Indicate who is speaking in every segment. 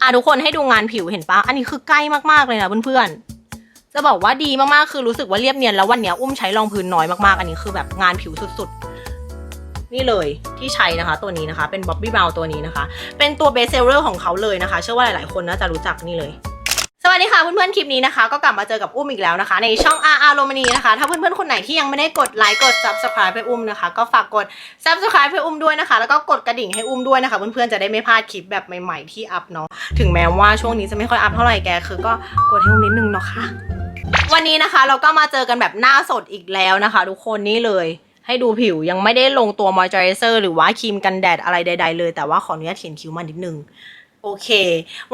Speaker 1: อะทุกคนให้ดูงานผิวเห็นปะอันนี้คือใกล้มากๆเลยนะเพื่อนๆ จะบอกว่าดีมากๆคือรู้สึกว่าเรียบเนียนแล้ววันนี้อุ้มใช้รองพื้นน้อยมากๆ อันนี้คือแบบงานผิวสุดๆ นี่เลยที่ใช้นะคะ ตัวนี้นะคะเป็นบ๊อบบี้บราวตัวนี้นะคะ เป็นตัวเบสเซลเลอร์ของเขาเลยนะคะ เชื่อว่าหลายๆคนน่าจะรู้จักนี่เลย สวัสดีค่ะเพื่อนๆ คลิปนี้นะคะ ก็กลับมาเจอกับอุ้มอีกแล้วนะคะ ในช่อง RR โรมานีนะคะ ถ้าเพื่อนๆ คนไหนที่ยังไม่ได้กดไลค์กด subscribe ให้อุ้มนะคะ ก็ฝากกด subscribe ให้อุ้มด้วยนะคะ แล้วก็กดกระดิ่งให้อุ้มด้วยนะคะเพื่อนๆ จะได้ไม่พลาดคลิปแบบใหม่ๆ ที่อัพเนาะถึงแม้ว่าช่วงนี้จะไม่ค่อยอัพเท่าไหร่แกคือก็กดให้อุ้มนิดนึงเนาะค่ะวันนี้นะคะเราก็มาเจอกันแบบหน้าสดอีกแล้วนะคะ ทุกคนนี่เลยให้ดูผิวยังไม่ได้ลงตัวมอยเจอไรเซอร์หรือว่าครีมกันแดดอะไรใด ๆ เลย แต่ว่าขออนุญาตเขียนคิ้วมานิดนึง โอเค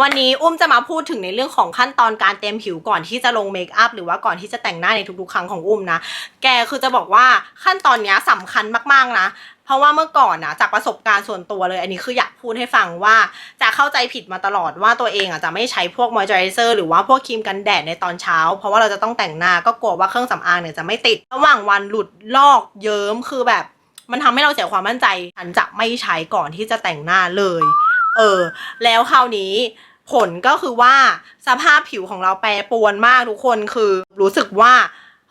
Speaker 1: วันนี้อุ้มจะมาพูดถึงในเรื่องของขั้นตอนการเตรียมผิวก่อนที่จะลงเมคอัพหรือว่าก่อนที่จะแต่งหน้าในทุกๆครั้งของอุ้มนะ แกคือจะบอกว่าขั้นตอนนี้ยสำคัญมากๆนะ เพราะว่าเมื่อก่อนนะจากประสบการณ์ส่วนตัวเลย อันนี้คืออยากพูดให้ฟังว่าจะเข้าใจผิดมาตลอดว่าตัวเองอะจะไม่ใช้พวกมอยเจอไรเซอร์หรือว่าพวกครีมกันแดดในตอนเช้า เพราะว่าเราจะต้องแต่งหน้าก็กลัวว่าเครื่องสำอางเนี่ยจะไม่ติด ระหว่างวันหลุดลอกเยิ้มคือแบบ มันทำให้เราเสียความมั่นใจฉันจะไม่ใช้ก่อนที่จะแต่งหน้าเลย เออ แล้วคราวนี้ผลก็คือว่าสภาพผิวของเราแปรปรวนมากทุกคนคือรู้สึกว่า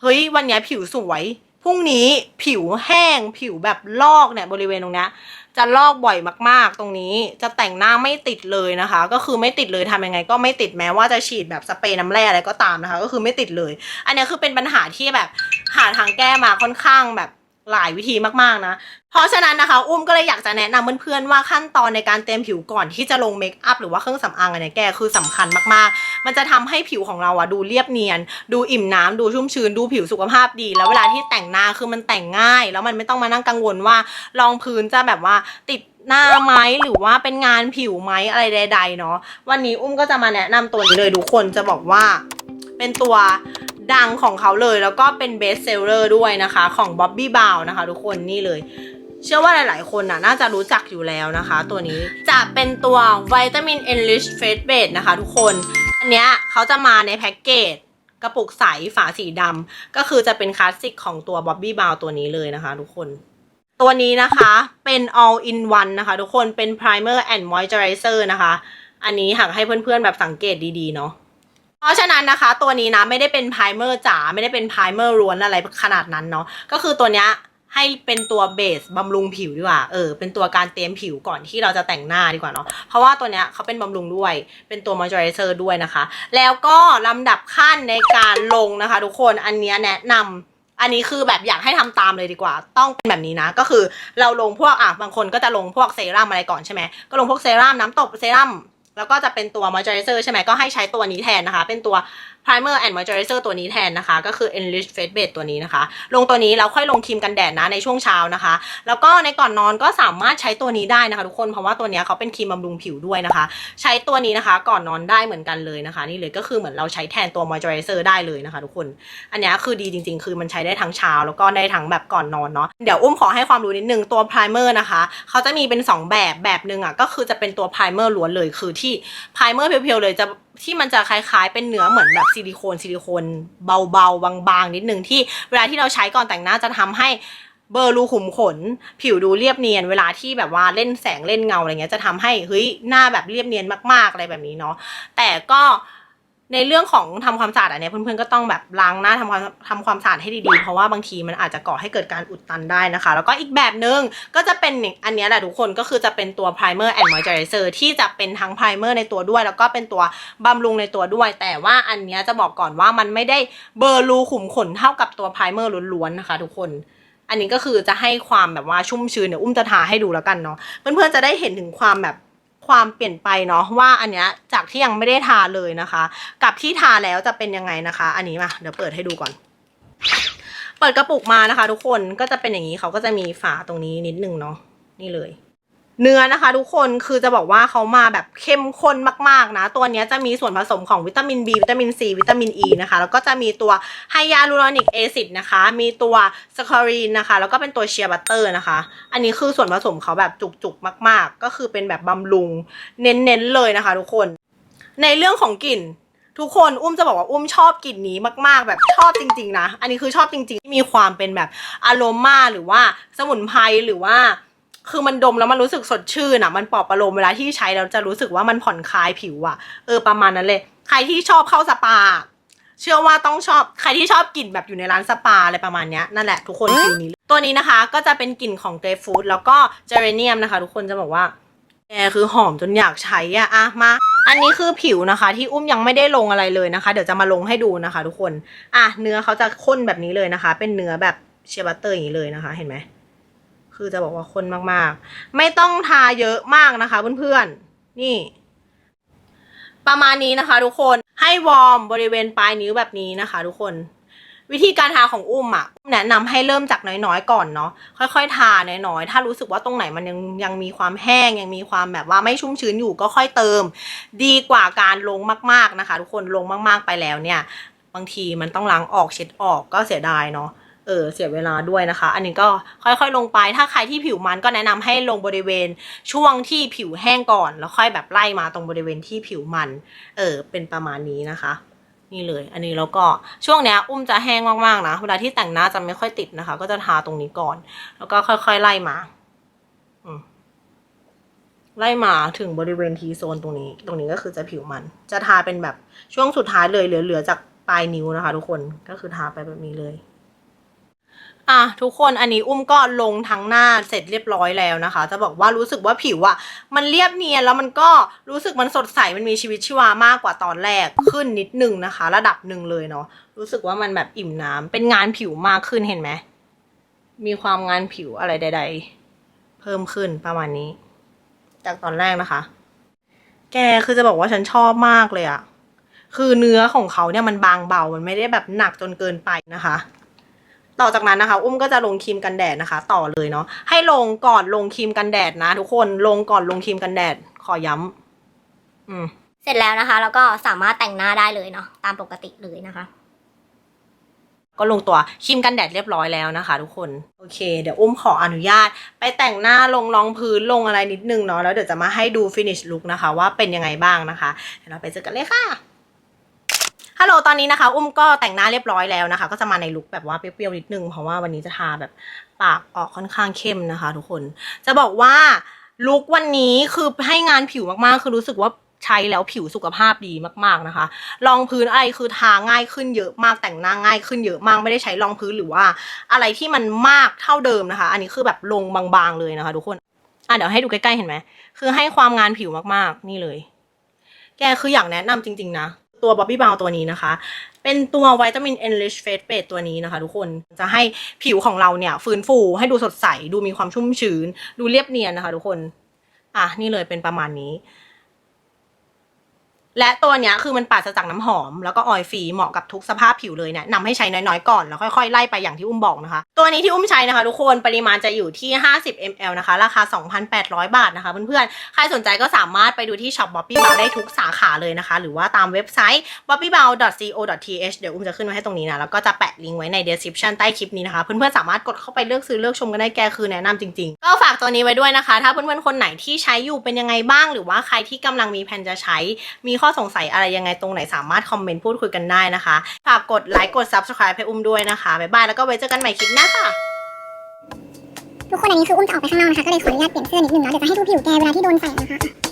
Speaker 1: เฮ้ยวันนี้ผิวสวยพรุ่งนี้ผิวแห้งผิวแบบลอกเนี่ยบริเวณตรงเนี้ยจะลอกบ่อยมากๆ ตรงนี้จะแต่งหน้าไม่ติดเลยนะคะ ก็คือไม่ติดเลยทำยังไง ก็ไม่ติดแม้ว่าจะฉีดแบบสเปรย์น้ำแร่อะไรก็ตามนะคะ ก็คือไม่ติดเลย อันนี้คือเป็นปัญหาที่แบบหาทางแก้มาค่อนข้างแบบ หลายวิธีมากๆนะ เพราะฉะนั้นนะคะ อุ้มก็เลยอยากจะแนะนำเพื่อนๆว่าขั้นตอนในการเตรียมผิวก่อนที่จะลงเมคอัพหรือว่าเครื่องสำอางอะไรแกคือสำคัญมากๆ มันจะทำให้ผิวของเราอะดูเรียบเนียน ดูอิ่มน้ำดูชุ่มชื้น ดูผิวสุขภาพดี แล้วเวลาที่แต่งหน้าคือมันแต่งง่าย แล้วมันไม่ต้องมานั่งกังวลว่ารองพื้นจะแบบว่าติดหน้าไหมหรือว่าเป็นงานผิวไหมอะไรใด ๆ เนาะวันนี้อุ้มก็จะมาแนะนำตัวนี้เลยทุกคนจะบอกว่าเป็นตัว ดังของเขาเลยแล้วก็เป็นเบสเซลเลอร์ด้วยนะคะของ Bobbi Brown นะคะ ทุกคนนี่เลย เชื่อว่าหลาย ๆ คนน่ะน่าจะรู้จักอยู่แล้วนะคะ ตัวนี้จะเป็นตัววิตามิน Enrich Face Base นะคะ ทุกคน อันเนี้ยเขาจะมาในแพ็กเกจกระปุกใสฝาสีดำก็คือจะเป็นคลาสสิกของตัว Bobbi Brown ตัวนี้เลยนะคะ ทุกคนตัวนี้นะคะเป็น all in one นะคะ ทุกคนเป็น primer and moisturizer นะคะ อันนี้หากให้เพื่อน ๆ แบบสังเกตดี ๆ เนาะ เพราะฉะนั้นนะคะ ตัวนี้นะไม่ได้เป็นไพรเมอร์จ๋าไม่ได้เป็นไพรเมอร์ล้วนอะไรขนาดนั้นเนาะก็คือตัวเนี้ยให้เป็นตัวเบสบำรุงผิวดีกว่า เออ เป็นตัวการเตรียมผิวก่อนที่เราจะแต่งหน้าดีกว่าเนาะ เพราะว่าตัวเนี้ยเขาเป็นบำรุงด้วย เป็นตัวมอยเจอไรเซอร์ด้วยนะคะ แล้วก็ลำดับขั้นในการลงนะคะ ทุกคน อันเนี้ยแนะนำอันนี้คือแบบอยากให้ทำตามเลยดีกว่า ต้องเป็นแบบนี้นะ ก็คือเราลงพวกอะบางคนก็จะลงพวกเซรั่มอะไรก่อนใช่ไหมก็ลงพวกเซรั่มน้ำตบเซรั่ม แล้วก็จะเป็นตัว moisturizer ใช่ไหมก็ให้ใช้ตัวนี้แทนนะคะ เป็นตัว primer and moisturizer ตัวนี้แทนนะคะ ก็คือ enrich face base ตัวนี้นะคะ ลงตัวนี้แล้วค่อยลงครีมกันแดดนะในช่วงเช้านะคะ แล้วก็ในก่อนนอนก็สามารถใช้ตัวนี้ได้นะคะทุกคนเพราะว่าตัวนี้เขาเป็นครีมบำรุงผิวด้วยนะคะ ใช้ตัวนี้นะคะก่อนนอนได้เหมือนกันเลยนะคะ นี่เลยก็คือเหมือนเราใช้แทนตัว moisturizer ได้เลยนะคะ ทุกคน อันนี้คือดีจริง ๆ คือมันใช้ได้ทั้งเช้าแล้วก็ได้ทั้งแบบก่อนนอนเนาะเดี๋ยวอุ้มขอให้ความรู้นิดนึงตัว primer นะคะเขาจะมีเป็น 2 แบบแบบหนึ่งอะก็คือจะเป็นตัว primer ล้วนเลยคือที่ primer เพียวๆเลยจะ ที่มันจะคล้ายๆ เป็นเนื้อเหมือนแบบซิลิโคนซิลิโคนเบาๆบางๆนิดนึงที่เวลาที่เราใช้ก่อนแต่งหน้าจะทำให้เบลอร์รูขุมขน ผิวดูเรียบเนียน เวลาที่แบบว่าเล่นแสงเล่นเงาอะไรเงี้ยจะทำให้เฮ้ยหน้าแบบเรียบเนียนมากๆอะไรแบบนี้เนาะแต่ก็ ในเรื่องของทำความสะอาดอันนี้เพื่อนๆก็ต้องแบบล้างหน้าทำความทำความสะอาดให้ดีๆ เพราะว่าบางทีมันอาจจะก่อให้เกิดการอุดตันได้นะคะ แล้วก็อีกแบบหนึ่งก็จะเป็นอันนี้แหละทุกคนก็คือจะเป็นตัว primer and moisturizer ที่จะเป็นทั้ง primer ในตัวด้วย แล้วก็เป็นตัวบำรุงในตัวด้วย แต่ว่าอันนี้จะบอกก่อนว่ามันไม่ได้เบลอร์รูขุมขนเท่ากับตัว primer ล้วนๆนะคะทุกคนอันนี้ก็คือจะให้ความแบบว่าชุ่มชื้นเดี๋ยวอุ้มจะทาให้ดูแล้วกันเนาะเพื่อนๆจะได้เห็นถึงความแบบ ความเปลี่ยนไปเนาะว่าอันเนี้ยจากที่ยังไม่ได้ทาเลยนะคะ กับที่ทาแล้วจะเป็นยังไงนะคะ อันนี้มาเดี๋ยวเปิดให้ดูก่อน เปิดกระปุกมานะคะ ทุกคนก็จะเป็นอย่างนี้เขาก็จะมีฝาตรงนี้นิดนึงเนาะนี่เลย เนื้อนะคะทุกคนคือจะบอกว่าเขามาแบบเข้มข้นมากๆนะ ตัวนี้จะมีส่วนผสมของวิตามิน B วิตามิน C วิตามิน E นะคะ แล้วก็จะมีตัวไฮยาลูรอนิกแอซิดนะคะ มีตัวสคอรีนนะคะ แล้วก็เป็นตัวเชียร์บัตเตอร์นะคะ อันนี้คือส่วนผสมเขาแบบจุกๆ มาก ๆ ก็คือเป็นแบบบำรุงเน้นๆเลยนะคะ ทุกคน ในเรื่องของกลิ่นทุกคนอุ้มจะบอกว่าอุ้มชอบกลิ่นนี้มากๆ แบบชอบจริง ๆ นะ อันนี้คือชอบจริงๆที่มีความเป็นแบบอารมาหรือว่าสมุนไพรหรือว่า คือมันดมแล้วมันรู้สึกสดชื่นอะมันปลอบประโลมเวลาที่ใช้แล้วจะรู้สึกว่ามันผ่อนคลายผิวอะเออประมาณนั้นเลย ใครที่ชอบเข้าสปา เชื่อว่าต้องชอบใครที่ชอบกลิ่นแบบอยู่ในร้านสปาอะไรประมาณเนี้ยนั่นแหละทุกคนฟิลนี้ตัวนี้นะคะก็จะเป็นกลิ่นของเกรฟฟูดแล้วก็เจเรเนียมนะคะ ทุกคนจะบอกว่าแกคือหอมจนอยากใช้อะอะมาอันนี้คือผิวนะคะ ที่อุ้มยังไม่ได้ลงอะไรเลยนะคะ เดี๋ยวจะมาลงให้ดูนะคะ ทุกคน อะเนื้อเขาจะข้นแบบนี้เลยนะคะ เป็นเนื้อแบบเชียร์บัตเตอร์อย่างนี้เลยนะคะ เห็นไหม คือจะบอกว่าข้นมากๆ ไม่ต้องทาเยอะมากนะคะเพื่อนๆ นี่ ประมาณนี้นะคะ ทุกคนให้วอร์มบริเวณปลายนิ้วแบบนี้นะคะ ทุกคน วิธีการทาของอุ้มอะอุ้มแนะนำให้เริ่มจากน้อยๆก่อนเนาะค่อยๆ ทาน้อยๆ ถ้ารู้สึกว่าตรงไหนมันยังยังมีความแห้งยังมีความแบบว่าไม่ชุ่มชื้นอยู่ก็ค่อยเติม ดีกว่าการลงมาก ๆนะคะ ทุกคนลงมากๆไปแล้วเนี่ย บางทีมันต้องล้างออกเช็ดออกก็เสียดายเนาะ เออเสียเวลาด้วยนะคะ อันนี้ก็ค่อยๆลงไป ถ้าใครที่ผิวมันก็แนะนำให้ลงบริเวณช่วงที่ผิวแห้งก่อน แล้วค่อยแบบไล่มาตรงบริเวณที่ผิวมัน เออเป็นประมาณนี้นะคะ นี่เลย อันนี้แล้วก็ช่วงเนี้ยอุ้มจะแห้งมากๆนะเวลาที่แต่งหน้าจะไม่ค่อยติดนะคะ ก็จะทาตรงนี้ก่อน แล้วก็ค่อยๆไล่มาไล่มาถึงบริเวณทีโซนตรงนี้ ตรงนี้ก็คือจะผิวมัน จะทาเป็นแบบช่วงสุดท้ายเลยเหลือๆจากปลายนิ้วนะคะ ทุกคนก็คือทาไปแบบนี้เลย อะทุกคนอันนี้อุ้มก็ลงทั้งหน้าเสร็จเรียบร้อยแล้วนะคะ จะบอกว่ารู้สึกว่าผิวอะมันเรียบเนียนแล้วมันก็รู้สึกมันสดใสมันมีชีวิตชีวามากกว่าตอนแรกขึ้นนิดนึงนะคะ ระดับหนึ่งเลยเนาะรู้สึกว่ามันแบบอิ่มน้ำเป็นงานผิวมากขึ้นเห็นไหมมีความงานผิวอะไรใด ๆ เพิ่มขึ้นประมาณนี้ จากตอนแรกนะคะ แกคือจะบอกว่าฉันชอบมากเลยอะคือเนื้อของเขาเนี่ยมันบางเบา มันไม่ได้แบบหนักจนเกินไปนะคะ ต่อจากนั้นนะคะ อุ้มก็จะลงครีมกันแดดนะคะ ต่อเลยเนาะให้ลงก่อนลงครีมกันแดดนะ ทุกคนลงก่อนลงครีมกันแดดขอย้ำอืม
Speaker 2: เสร็จแล้วนะคะ แล้วก็สามารถแต่งหน้าได้เลยเนาะตามปกติเลยนะคะ
Speaker 1: ก็ลงตัวครีมกันแดดเรียบร้อยแล้วนะคะ ทุกคนโอเค เดี๋ยวอุ้มขออนุญาต ไปแต่งหน้าลงรองพื้นลงอะไรนิดนึงเนาะแล้วเดี๋ยวจะมาให้ดู finish look นะคะ ว่าเป็นยังไงบ้างนะคะเดี๋ยวเราไปเจอกันเลยค่ะ ฮัลโหลตอนนี้นะคะ อุ้มก็แต่งหน้าเรียบร้อยแล้วนะคะ ก็จะมาในลุคแบบว่าเปรี้ยวๆนิดนึง เพราะว่าวันนี้จะทาแบบปากออกค่อนข้างเข้มนะคะ ทุกคน จะบอกว่าลุควันนี้คือให้งานผิวมากๆ คือรู้สึกว่าใช้แล้วผิวสุขภาพดีมากๆนะคะ รองพื้นอะไรคือทาง่ายขึ้นเยอะมากแต่งหน้าง่ายขึ้นเยอะมากไม่ได้ใช้รองพื้นหรือว่าอะไรที่มันมากเท่าเดิมนะคะ อันนี้คือแบบลงบางๆเลยนะคะ ทุกคนอะเดี๋ยวให้ดูใกล้ๆเห็นไหมคือให้ความงานผิวมากๆนี่เลย แกคืออยากแนะนำจริง ๆ นะ ตัวบ๊อบบี้บาวตัวนี้นะคะ เป็นตัววิตามิน Enrich Face Base ตัวนี้นะคะ ทุกคนจะให้ผิวของเราเนี่ยฟื้นฟูให้ดูสดใส ดูมีความชุ่มชื้น ดูเรียบเนียนนะคะ ทุกคน อะนี่เลยเป็นประมาณนี้ และตัวเนี้ยคือมันปราศจากน้ำหอม แล้วก็ออยล์ฟรีเหมาะกับทุกสภาพผิวเลยเนี่ยนำให้ใช้น้อยๆก่อนแล้วค่อยๆไล่ไปอย่างที่อุ้มบอกนะคะ ตัวนี้ที่อุ้มใช้นะคะ ทุกคนปริมาณจะอยู่ที่ 50 ml นะคะ ราคา 2,800 บาทนะคะเพื่อนๆ ใครสนใจก็สามารถไปดูที่ช็อป Bobby Bow ได้ทุกสาขาเลยนะคะ หรือว่าตามเว็บไซต์ bobbybow.co.th เดี๋ยวอุ้มจะขึ้นไว้ให้ตรงนี้นะแล้วก็จะแปะลิงก์ไว้ใน description ใต้คลิปนี้นะคะเพื่อนๆสามารถกดเข้าไปเลือกซื้อเลือกชมกันได้แกคือแนะนำจริงๆ ก็ฝากตัวนี้ไว้ด้วยนะคะ ถ้าเพื่อนๆคนไหนที่ใช้อยู่เป็นยังไงบ้าง หรือว่าใครที่กำลังมีแผนจะใช้ มีข้อสงสัยอะไรยังไงตรงไหนสามารถคอมเมนต์พูดคุยกันได้นะคะ ฝากกดไลค์กด subscribe ให้อุ้มด้วยนะคะ บ๊ายบาย แล้วก็ไว้เจอกันใหม่คลิปหน้าค่ะ
Speaker 3: ทุกคนอันนี้คืออุ้มจะออกไปข้างนอกนะคะ ก็เลยขออนุญาตเปลี่ยนเสื้อนิดนึงเนาะเดี๋ยวจะให้ดูผิวแกเวลาที่โดนแสงนะคะ